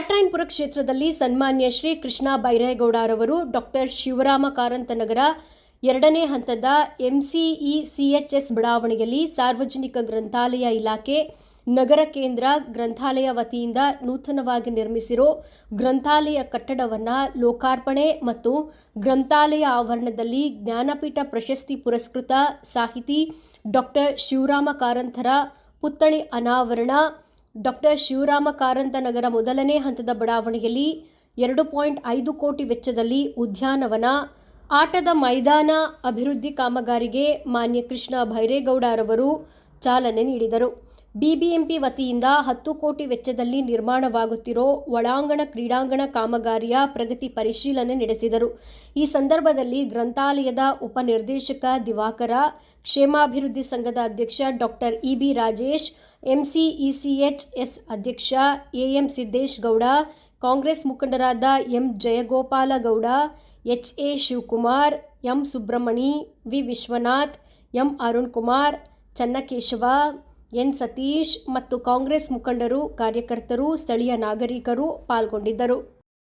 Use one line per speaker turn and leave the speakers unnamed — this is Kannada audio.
ಕ್ಷೇತ್ರದಲ್ಲಿ ಸನ್ಮಾನ್ಯ ಶ್ರೀ ಕೃಷ್ಣ ಬೈರೇಗೌಡರವರು ಡಾಕ್ಟರ್ ಶಿವರಾಮ ಕಾರಂತನಗರ ಎರಡನೇ ಹಂತದ ಎಂಸಿಇ ಸಿಎಚ್ಎಸ್ ಬಡಾವಣೆಯಲ್ಲಿ ಸಾರ್ವಜನಿಕ ಗ್ರಂಥಾಲಯ ಇಲಾಖೆ ನಗರ ಕೇಂದ್ರ ಗ್ರಂಥಾಲಯ ವತಿಯಿಂದ ನೂತನವಾಗಿ ನಿರ್ಮಿಸಿರೋ ಗ್ರಂಥಾಲಯ ಕಟ್ಟಡವನ್ನು ಲೋಕಾರ್ಪಣೆ ಮತ್ತು ಗ್ರಂಥಾಲಯ ಆವರಣದಲ್ಲಿ ಜ್ಞಾನಪೀಠ ಪ್ರಶಸ್ತಿ ಪುರಸ್ಕೃತ ಸಾಹಿತಿ ಡಾಕ್ಟರ್ ಶಿವರಾಮ ಕಾರಂತರ ಪುತ್ಥಳಿ ಅನಾವರಣ ಡಾಕ್ಟರ್ ಶಿವರಾಮ ಕಾರಂತನಗರ ಮೊದಲನೇ ಹಂತದ ಬಡಾವಣೆಯಲ್ಲಿ ಎರಡು ಪಾಯಿಂಟ್ ಐದು ಕೋಟಿ ವೆಚ್ಚದಲ್ಲಿ ಉದ್ಯಾನವನ, ಆಟದ ಮೈದಾನ, ಅಭಿವೃದ್ಧಿ ಕಾಮಗಾರಿಗೆ ಮಾನ್ಯ ಕೃಷ್ಣ ಭೈರೇಗೌಡ ಅವರು ಚಾಲನೆ ನೀಡಿದರು. ಬಿಬಿಎಂಪಿ ವತಿಯಿಂದ ಹತ್ತು ಕೋಟಿ ವೆಚ್ಚದಲ್ಲಿ ನಿರ್ಮಾಣವಾಗುತ್ತಿರೋ ಒಳಾಂಗಣ ಕ್ರೀಡಾಂಗಣ ಕಾಮಗಾರಿಯ ಪ್ರಗತಿ ಪರಿಶೀಲನೆ ನಡೆಸಿದರು. ಈ ಸಂದರ್ಭದಲ್ಲಿ ಗ್ರಂಥಾಲಯದ ಉಪನಿರ್ದೇಶಕ ದಿವಾಕರ, ಕ್ಷೇಮಾಭಿವೃದ್ಧಿ ಸಂಘದ ಅಧ್ಯಕ್ಷ ಡಾಕ್ಟರ್ ಇಬಿ ರಾಜೇಶ್ ಎಂಸಿಇಸಿಎಚ್ಎಸ್ ಅಧ್ಯಕ್ಷ ಎಎಂ ಸಿದ್ದೇಶ್ ಗೌಡ, ಕಾಂಗ್ರೆಸ್ ಮುಖಂಡರಾದ M Jayagopala Gowda, H A Shivakumar, M Subramani, V Vishwanath, M Arun Kumar, Channakeshava N Satish ಮತ್ತು ಕಾಂಗ್ರೆಸ್ ಮುಖಂಡರು ಕಾರ್ಯಕರ್ತರು ಸ್ಥಳೀಯ ನಾಗರಿಕರು ಪಾಲ್ಗೊಂಡಿದ್ದರು.